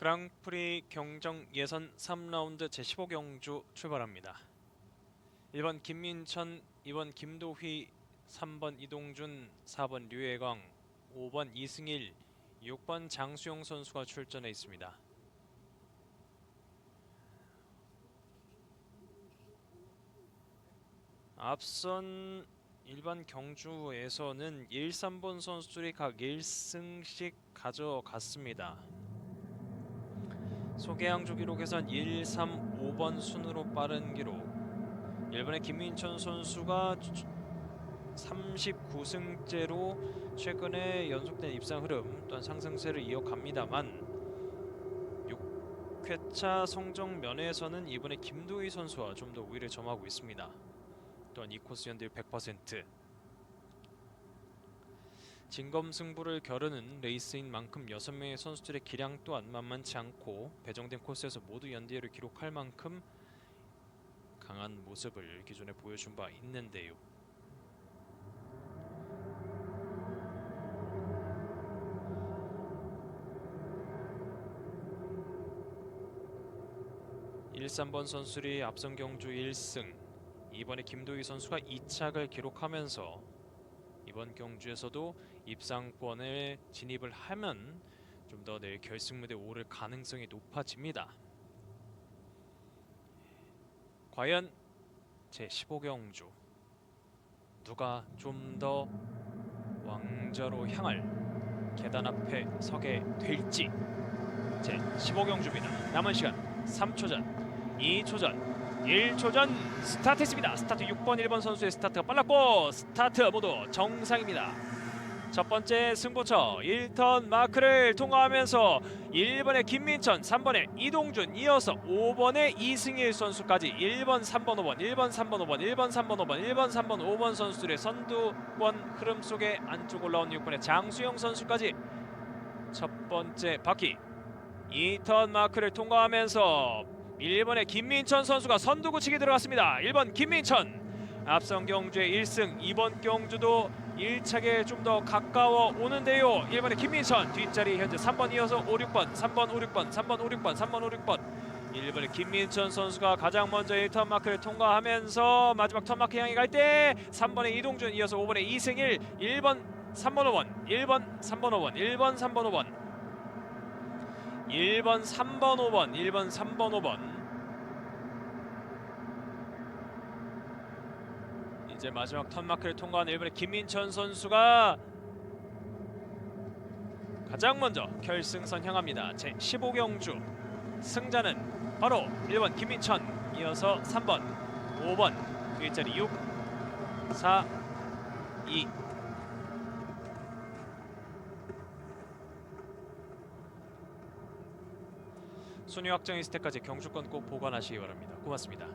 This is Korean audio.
그랑프리 경정 예선 3라운드 제15경주 출발합니다. 1번 김민천, 2번 김도휘, 3번 이동준, 4번 류혜광, 5번 이승일, 6번 장수용 선수가 출전해 있습니다. 앞선 일반 경주에서는 1, 3번 선수들이 각 1승씩 가져갔습니다. 소개양조 기록에선 1, 3, 5번 순으로 빠른 기록. 일본의 김민천 선수가 39승째로 최근에 연속된 입상 흐름 또한 상승세를 이어갑니다만 6회차 성적 면에서는 이번에 김도희 선수와 좀 더 우위를 점하고 있습니다. 또한 이 코스 연대 100% 진검승부를 겨루는 레이스인 만큼 6명의 선수들의 기량 또한 만만치 않고 배정된 코스에서 모두 연대를 기록할 만큼 강한 모습을 기존에 보여준 바 있는데요. 일 3번 선수들이 앞선 경주 1승 이번에 김도희 선수가 2착을 기록하면서 이번 경주에서도 입상권에 진입을 하면 좀 더 내일 결승 무대에 오를 가능성이 높아집니다. 과연 제 15경주 누가 좀 더 왕자로 향할 계단 앞에 서게 될지 제 15경주입니다. 남은 시간 3초 전, 2초 전, 1초 전 스타트했습니다. 스타트 6번, 1번 선수의 스타트가 빨랐고 스타트 모두 정상입니다. 첫 번째 승부처 1턴 마크를 통과하면서 1번의 김민천, 3번의 이동준, 이어서 5번의 이승일 선수까지 1번, 3번, 5번, 1번, 3번, 5번, 1번, 3번, 5번, 1번, 3번, 5번 선수들의 선두권 흐름 속에 안쪽 올라온 6번의 장수영 선수까지 첫 번째 바퀴 2턴 마크를 통과하면서 1번의 김민천 선수가 선두 굳히기 들어갔습니다. 1번 김민천 앞선 경주의 1승 이번 경주도 1차게 좀더 가까워 오는데요. 1번의 김민천 뒷자리 현재 3번 이어서 5, 6번 3번 5, 6번 3번 5, 6번 3번 5, 6번 1번의 김민천 선수가 가장 먼저 1턴 마크를 통과하면서 마지막 턴 마크 향해 갈 때 3번의 이동준 이어서 5번의 이승일 1번 3번 5번 1번 3번 5번 1번 3번 5번 1번 3번 5번 1번 3번 5번 이제 마지막 턴마크를 통과한 1번의 김민천 선수가 가장 먼저 결승선 향합니다. 제 15경주 승자는 바로 1번 김민천 이어서 3번 5번 뒷자리 6 4 2 순위 확정 있을 때까지 경주권 꼭 보관하시기 바랍니다. 고맙습니다.